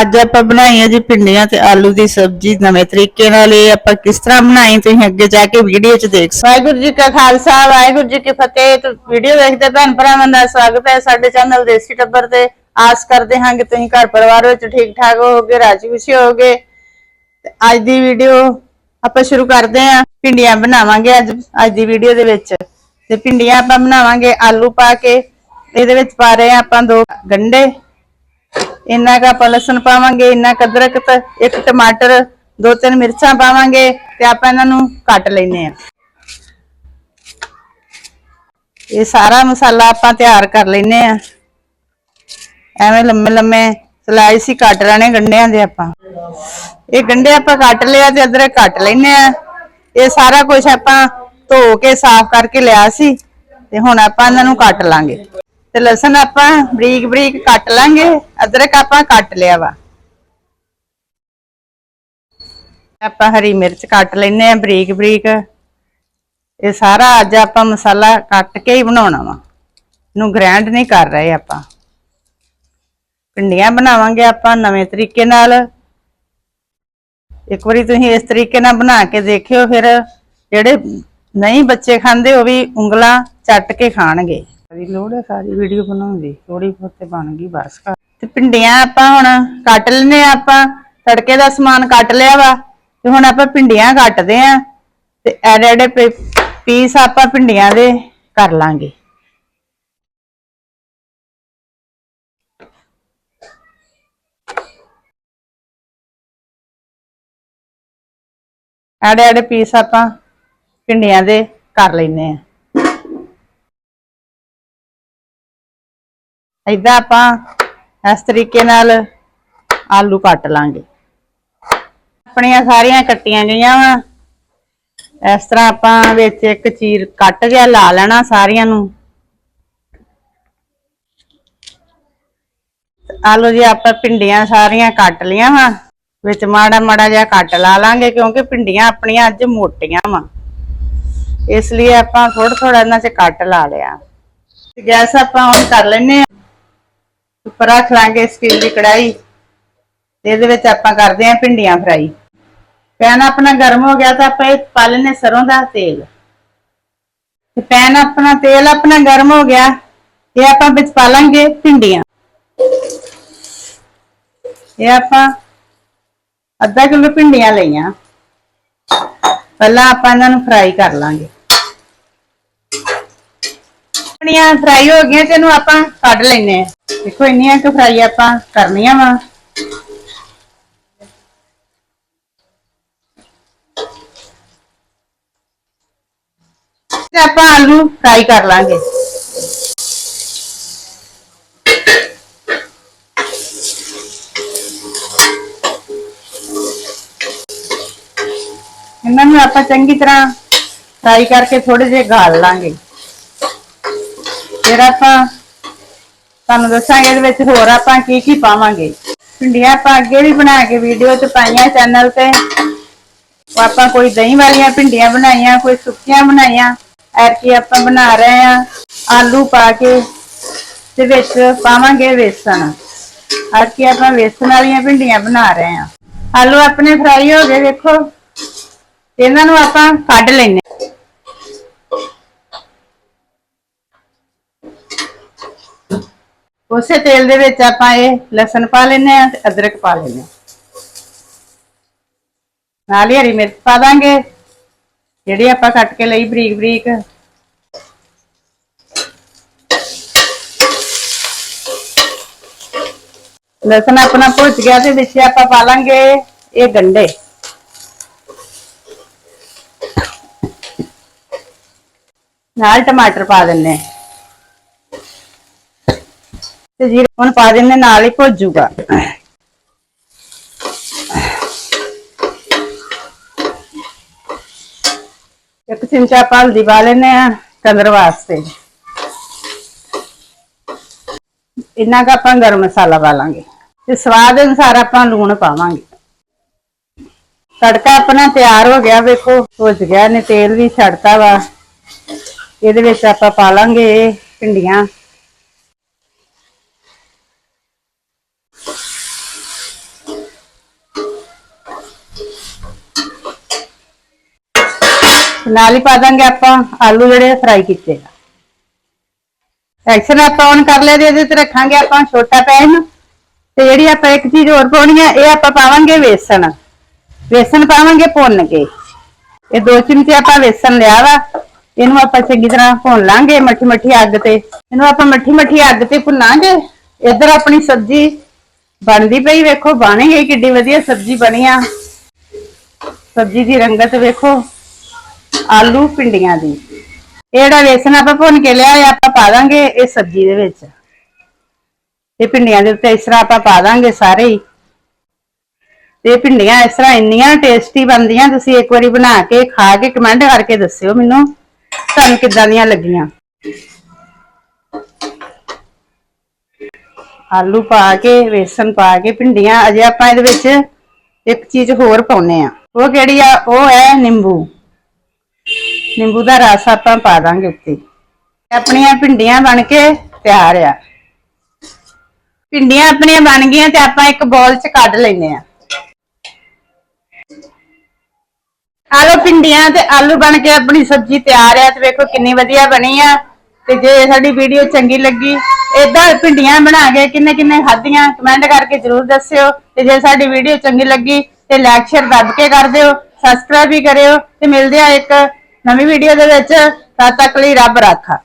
ਅੱਜ ਆਪਾਂ ਬਣਾਈ ਹੈ ਜੀ ਪਿੰਡੀਆਂ ਤੇ ਆਲੂ ਦੀ ਸਬਜ਼ੀ ਨਵੇਂ ਤਰੀਕੇ ਨਾਲ। ਇਹ ਆਪਾਂ ਕਿਸ ਤਰ੍ਹਾਂ ਬਣਾਈ ਤੁਸੀਂ ਅੱਗੇ ਜਾ ਕੇ ਵੀਡੀਓ 'ਚ ਦੇਖ ਸਕਦੇ ਵਾਹਿਗੁਰੂ ਜੀ ਕਾ ਖਾਲਸਾ, ਵਾਹਿਗੁਰੂ ਜੀ ਕੀ ਫਤਿਹ। ਵੀਡੀਓ ਵੇਖਦੇ ਭੈਣ ਭਰਾਵਾਂ ਦਾ ਸਵਾਗਤ ਹੈ ਸਾਡੇ ਚੈਨਲ ਦੇਸੀ ਟੱਬਰ ਤੇ। ਆਸ ਕਰਦੇ ਹਾਂ ਕਿ ਤੁਸੀਂ ਘਰ ਪਰਿਵਾਰ ਵਿੱਚ ਠੀਕ ਠਾਕ ਹੋਵੋਗੇ, ਰਾਜੀ ਖੁਸ਼ੀ ਹੋਵੋਗੇ। ਤੇ ਅੱਜ ਦੀ ਵੀਡੀਓ ਆਪਾਂ ਸ਼ੁਰੂ ਕਰਦੇ ਹਾਂ। ਪਿੰਡੀਆਂ ਬਣਾਵਾਂਗੇ ਅੱਜ ਅੱਜ ਦੀ ਵੀਡੀਓ ਦੇ ਵਿੱਚ। ਤੇ ਪਿੰਡੀਆਂ ਆਪਾਂ ਬਣਾਵਾਂਗੇ ਆਲੂ ਪਾ ਕੇ। ਇਹਦੇ ਵਿੱਚ ਪਾ ਰਹੇ ਹਾਂ ਆਪਾਂ ਦੋ ਗੰਢੇ ਇੰਨਾ ਕੁ ਆਪਾਂ ਲਸਣ ਪਾਵਾਂਗੇ, ਇੰਨਾ ਕੁ ਅਦਰਕ ਇੱਕ ਟਮਾਟਰ, ਦੋ ਤਿੰਨ ਮਿਰਚਾਂ ਪਾਵਾਂਗੇ ਤੇ ਆਪਾਂ ਇਹਨਾਂ ਨੂੰ ਕੱਟ ਲੈਨੇ ਆ ਇਹ ਸਾਰਾ ਮਸਾਲਾ ਆਪਾਂ ਤਿਆਰ ਕਰ ਲੈਨੇ ਆ ਐਵੇਂ ਲੰਮੇ ਲੰਮੇ ਸਲਾਈਸ ਹੀ ਕੱਟ ਲੈਣੇ ਗੰਢਿਆਂ ਦੇ ਆਪਾਂ। ਇਹ ਗੰਢੇ ਆਪਾਂ ਕੱਟ ਲਿਆ ਤੇ ਅਦਰਕ ਕੱਟ ਲੈਨੇ ਆ ਇਹ ਸਾਰਾ ਕੁਝ ਆਪਾਂ ਧੋ ਕੇ ਸਾਫ਼ ਕਰਕੇ ਲਿਆ ਸੀ ਤੇ ਹੁਣ ਆਪਾਂ ਇਹਨਾਂ ਨੂੰ ਕੱਟ ਲਾਂਗੇ। ਤੇ ਲਸਣ ਆਪਾਂ ਬਰੀਕ ਬਰੀਕ ਕੱਟ ਲਾਂਗੇ, ਅਦਰਕ ਆਪਾਂ ਕੱਟ ਲਿਆ ਵਾ। ਆਪਾਂ ਹਰੀ ਮਿਰਚ ਕੱਟ ਲੈਨੇ ਆ ਬਰੀਕ ਬਰੀਕ। ਇਹ ਸਾਰਾ ਅੱਜ ਆਪਾਂ ਮਸਾਲਾ ਕੱਟ ਕੇ ਹੀ ਬਣਾਉਣਾ ਵਾ। ਇਹਨੂੰ ਗ੍ਰੈਂਡ ਨਹੀਂ ਕਰ ਰਹੇ ਆਪਾਂ। ਪਿੰਡੀਆਂ ਬਣਾਵਾਂਗੇ ਆਪਾਂ ਨਵੇਂ ਤਰੀਕੇ ਨਾਲ। ਇੱਕ ਵਾਰੀ ਤੁਸੀਂ ਇਸ ਤਰੀਕੇ ਨਾਲ ਬਣਾ ਕੇ ਦੇਖਿਓ ਫਿਰ, ਜਿਹੜੇ ਨਹੀਂ ਬੱਚੇ ਖਾਂਦੇ ਉਹ ਵੀ ਉਂਗਲਾਂ ਚੱਟ ਕੇ ਖਾਣਗੇ। ਦੀ ਲੋੜ ਹੈ, ਸਾਰੀ ਵੀਡੀਓ ਬਣਾਉਣ ਦੀ। ਥੋੜੀ ਬਹੁਤੇ ਬਣ ਗਈ, ਬਸ ਕਰ। ਤੇ ਪਿੰਡੀਆਂ ਆਪਾਂ ਹੁਣ ਕੱਟ ਲੈਨੇ ਆ ਆਪਾਂ। ਤੜਕੇ ਦਾ ਸਮਾਨ ਕੱਟ ਲਿਆ ਵਾ, ਤੇ ਹੁਣ ਆਪਾਂ ਪਿੰਡੀਆਂ ਕੱਟਦੇ ਆ ਤੇ ਐਡੇ ਐਡੇ ਪੀਸ ਆਪਾਂ ਪਿੰਡੀਆਂ ਦੇ ਕਰ ਲਾਂਗੇ। ਐਡੇ ਐਡੇ ਪੀਸ ਆਪਾਂ ਪਿੰਡੀਆਂ ਦੇ ਕਰ ਲੈਨੇ ਆ ਏਦਾਂ ਆਪਾਂ ਇਸ ਤਰੀਕੇ ਨਾਲ ਆਲੂ ਕੱਟ ਲਾਂਗੇ। ਆਪਣੀਆਂ ਸਾਰੀਆਂ ਕੱਟੀਆਂ ਗਈਆਂ ਵਾ। ਇਸ ਤਰ੍ਹਾਂ ਆਪਾਂ ਵਿੱਚ ਇੱਕ ਚੀਰ ਕੱਟ ਗਿਆ ਲਾ ਲੈਣਾ ਸਾਰੀਆਂ ਨੂੰ। ਆਲੂ ਜੀ ਆਪਾਂ ਪਿੰਡੀਆਂ ਸਾਰੀਆਂ ਕੱਟ ਲੀਆਂ ਵਾ। ਵਿੱਚ ਮਾੜਾ ਮਾੜਾ ਜਿਹਾ ਕੱਟ ਲਾ ਲਾਂਗੇ ਕਿਉਂਕਿ ਪਿੰਡੀਆਂ ਆਪਣੀਆਂ ਅੱਜ ਮੋਟੀਆਂ ਵਾ। ਇਸ ਲਈ ਆਪਾਂ ਥੋੜਾ ਥੋੜਾ ਇਹਨਾਂ 'ਚ ਕੱਟ ਲਾ ਲਿਆ। ਗੈਸ ਆਪਾਂ ਔਨ ਕਰ ਲੈਨੇ ਆ ਉੱਪਰ ਰੱਖ ਲਾਂਗੇ ਸਟੀਲ ਦੀ ਕੜਾਈ ਤੇ ਇਹਦੇ ਵਿੱਚ ਆਪਾਂ ਕਰਦੇ ਆਂ ਭਿੰਡੀਆਂ ਫਰਾਈ। ਪੈਨ ਆਪਣਾ ਗਰਮ ਹੋ ਗਿਆ ਤਾਂ ਆਪਾਂ ਇਹ ਪਾ ਲੈਨੇ ਸਰੋਂ ਦਾ ਤੇਲ। ਤੇ ਪੈਨ ਆਪਣਾ, ਤੇਲ ਆਪਣਾ ਗਰਮ ਹੋ ਗਿਆ, ਇਹ ਆਪਾਂ ਵਿੱਚ ਪਾ ਲਾਂਗੇ ਭਿੰਡੀਆਂ। ਇਹ ਆਪਾਂ ਅੱਧਾ ਕਿਲੋ ਭਿੰਡੀਆਂ ਲਈਆਂ। ਪਹਿਲਾਂ ਆਪਾਂ ਇਹਨਾਂ ਨੂੰ ਫਰਾਈ ਕਰ ਲਾਂਗੇ। ਭਿੰਡੀਆਂ ਫਰਾਈ ਹੋ ਗਈਆਂ ਤੇ ਇਹਨੂੰ ਆਪਾਂ ਕੱਢ ਲੈਨੇ ਆ ਦੇਖੋ, ਇੰਨੀਆਂ ਕੁ ਫਰਾਈ ਆਪਾਂ ਕਰਨੀਆਂ ਵਾ। ਤੇ ਆਪਾਂ ਆਲੂ ਫਰਾਈ ਕਰ ਲਾਂਗੇ। ਇਹਨਾਂ ਨੂੰ ਆਪਾਂ ਚੰਗੀ ਤਰ੍ਹਾਂ ਫਰਾਈ ਕਰਕੇ ਥੋੜੇ ਜਿਹੇ ਗਾਲ ਲਾਂਗੇ। ਫਿਰ ਆਪਾਂ ਤੁਹਾਨੂੰ ਦੱਸਾਂਗੇ ਇਹਦੇ ਵਿੱਚ ਹੋਰ ਆਪਾਂ ਕੀ ਕੀ ਪਾਵਾਂਗੇ। ਭਿੰਡੀਆਂ ਆਪਾਂ ਅੱਗੇ ਵੀ ਬਣਾ ਕੇ ਵੀਡੀਓ ਚ ਪਾਈਆਂ ਚੈਨਲ ਤੇ। ਆਪਾਂ ਕੋਈ ਦਹੀਂ ਵਾਲੀਆਂ ਭਿੰਡੀਆਂ ਬਣਾਈਆਂ, ਕੋਈ ਸੁੱਕੀਆਂ ਬਣਾਈਆਂ। ਐਰਕੀ ਆਪਾਂ ਬਣਾ ਰਹੇ ਆ ਆਲੂ ਪਾ ਕੇ ਤੇ ਵਿੱਚ ਪਾਵਾਂਗੇ ਵੇਸਣ। ਐਰਕੀ ਆਪਾਂ ਵੇਸਣ ਵਾਲੀਆਂ ਭਿੰਡੀਆਂ ਬਣਾ ਰਹੇ ਆ ਆਲੂ ਆਪਣੇ ਫਰਾਈ ਹੋ ਗਏ, ਵੇਖੋ। ਇਹਨਾਂ ਨੂੰ ਆਪਾਂ ਕੱਢ ਲੈਣੇ ਉਸੇ ਤੇਲ ਦੇ ਵਿੱਚ ਆਪਾਂ ਇਹ ਲਸਣ ਪਾ ਲੈਨੇ ਆ ਤੇ ਅਦਰਕ ਪਾ ਲੈਨੇ ਆ ਨਾਲ ਹੀ ਹਰੀ ਮਿਰਚ ਪਾ ਦਾਂਗੇ। ਜਿਹੜੀ ਆਪਾਂ ਕੱਟ ਕੇ ਲਈ ਬਰੀਕ ਬਰੀਕ। ਲਸਣ ਆਪਣਾ ਭੁੱਜ ਗਿਆ ਤੇ ਵਿੱਚ ਆਪਾਂ ਪਾ ਲਾਂਗੇ ਇਹ ਗੰਡੇ। ਨਾਲ ਟਮਾਟਰ ਪਾ ਦਿੰਨੇ ਆ ਤੇ ਜੀਰੇ ਹੁਣ ਪਾ ਦਿੰਦੇ ਨਾਲ ਹੀ ਭੁੱਜੂਗਾ ਇੱਕ ਚਮਚਾ ਆਪਾਂ ਹਲਦੀ ਪਾ ਲੈਨੇ ਆ ਕਲਰ ਵਾਸਤੇ। ਇੰਨਾ ਕੁ ਆਪਾਂ ਗਰਮ ਮਸਾਲਾ ਪਾ ਲਾਂਗੇ। ਤੇ ਸਵਾਦ ਅਨੁਸਾਰ ਆਪਾਂ ਲੂਣ ਪਾਵਾਂਗੇ। ਤੜਕਾ ਆਪਣਾ ਤਿਆਰ ਹੋ ਗਿਆ, ਵੇਖੋ, ਭੁੱਜ ਗਿਆ ਨੇ, ਤੇਲ ਵੀ ਛੱਡਤਾ ਵਾ। ਇਹਦੇ ਵਿੱਚ ਆਪਾਂ ਪਾ ਲਾਂਗੇ ਇਹ ਭਿੰਡੀਆਂ। ਤੇ ਨਾਲ ਹੀ ਪਾ ਦਾਂਗੇ ਆਪਾਂ ਆਲੂ ਜਿਹੜੇ ਫਰਾਈ ਕੀਤੇ ਆ। ਐਕਸ਼ਨ ਆਪਾਂ ਔਨ ਕਰ ਲਿਆ ਤੇ ਇਹਦੇ ਤੇ ਰੱਖਾਂਗੇ ਆਪਾਂ ਛੋਟਾ ਪੈਨ। ਤੇ ਜਿਹੜੀ ਆਪਾਂ ਇੱਕ ਚੀਜ਼ ਹੋਰ ਪਾਉਣੀ ਆ, ਇਹ ਆਪਾਂ ਪਾਵਾਂਗੇ ਵੇਸਣ। ਵੇਸਣ ਪਾਵਾਂਗੇ ਭੁੰਨ ਕੇ। ਇਹ ਦੋ ਚਮਚੇ ਆਪਾਂ ਵੇਸਣ ਲਿਆ ਵਾ। ਇਹਨੂੰ ਆਪਾਂ ਚੰਗੀ ਤਰ੍ਹਾਂ ਭੁੰਨ ਲਾਂਗੇ ਮੱਠੀ ਮੱਠੀ ਅੱਗ ਤੇ। ਇਹਨੂੰ ਆਪਾਂ ਮੱਠੀ ਮੱਠੀ ਅੱਗ ਤੇ ਭੁੰਨਾਂਗੇ। ਇੱਧਰ ਆਪਣੀ ਸਬਜ਼ੀ ਬਣਦੀ ਪਈ, ਵੇਖੋ, ਬਣ ਗਈ, ਕਿੱਡੀ ਵਧੀਆ ਸਬਜ਼ੀ ਬਣੀ ਆ। ਸਬਜ਼ੀ ਦੀ ਰੰਗਤ ਵੇਖੋ। ਆਲੂ ਪਿੰਡੀਆਂ ਦੀ। ਇਹ ਜਿਹੜਾ ਵੇਸਣ ਆਪਾਂ ਭੁੰਨ ਕੇ ਲਿਆ ਇਹ ਆਪਾਂ ਪਾ ਦਾਂਗੇ ਇਹ ਸਬਜ਼ੀ ਦੇ ਵਿੱਚ। ਤੇ ਭਿੰਡੀਆਂ ਦੇ ਉੱਤੇ ਇਸ ਤਰ੍ਹਾਂ ਆਪਾਂ ਪਾ ਦਾਂਗੇ ਸਾਰੇ ਹੀ। ਤੇ ਭਿੰਡੀਆਂ ਇਸ ਤਰ੍ਹਾਂ ਇੰਨੀਆਂ ਟੇਸਟੀ ਬਣਦੀਆਂ, ਤੁਸੀਂ ਇੱਕ ਵਾਰੀ ਬਣਾ ਕੇ, ਖਾ ਕੇ ਕਮੈਂਟ ਕਰਕੇ ਦੱਸਿਓ ਮੈਨੂੰ, ਤੁਹਾਨੂੰ ਕਿੱਦਾਂ ਦੀਆਂ ਲੱਗੀਆਂ। ਆਲੂ ਪਾ ਕੇ, ਵੇਸਣ ਪਾ ਕੇ, ਭਿੰਡੀਆਂ, ਅਜੇ ਆਪਾਂ ਇਹਦੇ ਵਿੱਚ ਇੱਕ ਚੀਜ਼ ਹੋਰ ਪਾਉਨੇ ਆ ਉਹ ਕਿਹੜੀ ਆ? ਉਹ ਹੈ ਨਿੰਬੂ। ਨਿੰਬੂ ਦਾ ਰਸ ਆਪਾਂ ਪਾ ਦਾਂਗੇ ਉੱਤੇ। ਆਪਣੀਆਂ ਭਿੰਡੀਆਂ ਬਣ ਕੇ ਤਿਆਰ ਆ। ਭਿੰਡੀਆਂ ਆਪਣੀਆਂ ਬਣ ਗਈਆਂ ਤੇ ਆਪਾਂ ਇੱਕ ਬੋਲ 'ਚ ਕੱਢ ਲੈਨੇ ਆ। ਆਲੂ ਭਿੰਡੀਆਂ ਤੇ ਆਲੂ ਬਣ ਕੇ ਆਪਣੀ ਸਬਜ਼ੀ ਤਿਆਰ ਆ ਤੇ ਵੇਖੋ ਕਿੰਨੀ ਵਧੀਆ ਬਣੀ ਆ। ਤੇ ਜੇ ਸਾਡੀ ਵੀਡੀਓ ਚੰਗੀ ਲੱਗੀ, ਏਦਾਂ ਭਿੰਡੀਆਂ ਬਣਾ ਕੇ ਕਿੰਨੇ ਕਿੰਨੇ ਖਾਧੀਆਂ, ਕਮੈਂਟ ਕਰਕੇ ਜਰੂਰ ਦੱਸਿਓ। ਤੇ ਜੇ ਸਾਡੀ ਵੀਡੀਓ ਚੰਗੀ ਲੱਗੀ ਤੇ ਲਾਈਕ ਸ਼ੇਅਰ ਦੱਬ ਕੇ ਕਰ ਦਿਓ। ਸਬਸਕ੍ਰਾਈਬ ਵੀ ਕਰਿਓ ਤੇ ਮਿਲਦੇ ਆ ਇੱਕ ਨਵੀਂ ਵੀਡੀਓ ਦੇ ਵਿੱਚ ਤਦ ਤੱਕ ਲਈ ਰੱਬ ਰਾਖਾ।